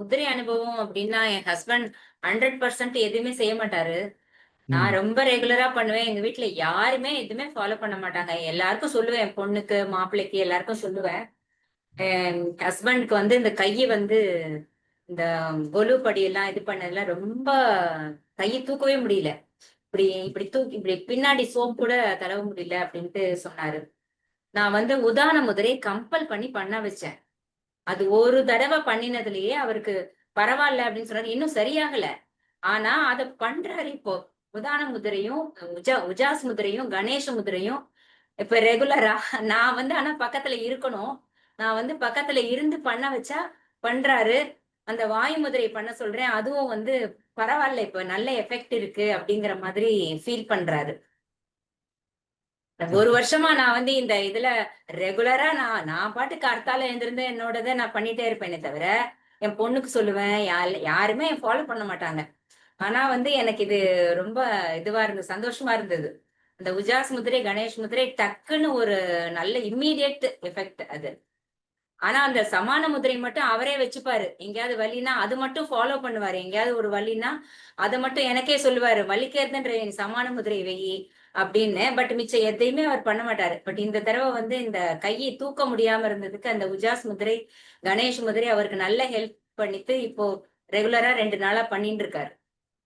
முதிரை அனுபவம் அப்படின்னா என் ஹஸ்பண்ட் ஹண்ட்ரட் பர்சன்ட் எதுவுமே செய்ய மாட்டாரு. நான். ரொம்ப ரெகுலரா பண்ணுவேன். எங்க வீட்ல யாருமே எதுவுமே ஃபாலோ பண்ண மாட்டாங்க. எல்லாருக்கும் சொல்லுவேன். பொண்ணுக்கு மாப்பிள்ளைக்கு எல்லாருக்கும் சொல்லுவேன். ஹஸ்பண்ட்க்கு வந்து இந்த கையை வந்து இந்த கொலு படியெல்லாம் இது பண்ணதுல ரொம்ப கையை தூக்கவே முடியல. இப்படி இப்படி தூக்கி இப்படி பின்னாடி சோப் கூட தடவ முடியல அப்படின்ட்டு சொன்னாரு. நான் வந்து உதான முதிரை கம்பல் பண்ணி பண்ண வச்சேன். அது ஒரு தடவை பண்ணினதுலயே அவருக்கு பரவாயில்ல அப்படின்னு சொன்னாரு இன்னும் சரியாகல. ஆனா அத பண்றாரு இப்போ. உதான முதிரையும் உஜா உஜாஸ் முதிரையும் கணேஷ் முதிரையும் இப்ப ரெகுலரா நான் வந்து ஆனா பக்கத்துல இருக்கணும். நான் வந்து பக்கத்துல இருந்து பண்ண வச்சா பண்றாரு. அந்த வாயு முதிரை பண்ண சொல்றேன். அதுவும் வந்து பரவாயில்ல. இப்ப நல்ல எஃபெக்ட் இருக்கு அப்படிங்கிற மாதிரி ஃபீல் பண்றாரு. ஒரு வருஷமா நான் வந்து இந்த இதுல ரெகுலரா நான் நான் பாட்டுக்கு அர்த்தால எழுந்திருந்து என்னோடத நான் பண்ணிட்டே இருப்பேனே தவிர என் பொண்ணுக்கு சொல்லுவேன் யா- யாருமே ஃபாலோ பண்ண மாட்டாங்க. ஆனா வந்து எனக்கு இது ரொம்ப இதுவா இருந்தது சந்தோஷமா இருந்தது. அந்த உஜாஸ் முதிரை கணேஷ் முதிரை டக்குன்னு ஒரு நல்ல இம்மீடியட் எஃபெக்ட் அது. ஆனா அந்த சமான முதிரை மட்டும் அவரே வச்சுப்பாரு. எங்கேயாவது வலினா அது மட்டும் ஃபாலோ பண்ணுவாரு. எங்கேயாவது ஒரு வலினா அதை மட்டும் எனக்கே சொல்லுவாரு. வலிக்கிறதுன்ற சமான முதிரை வெயி அப்படின்னு. பட் மிச்சம் எதையுமே அவர் பண்ண மாட்டாரு. பட் இந்த தடவை வந்து இந்த கையை தூக்க முடியாம இருந்ததுக்கு அந்த உஜாஸ் முதிரை கணேஷ் முதிரை அவருக்கு நல்ல ஹெல்ப் பண்ணிட்டு இப்போ ரெகுலரா ரெண்டு நாளா பண்ணிட்டு இருக்காரு.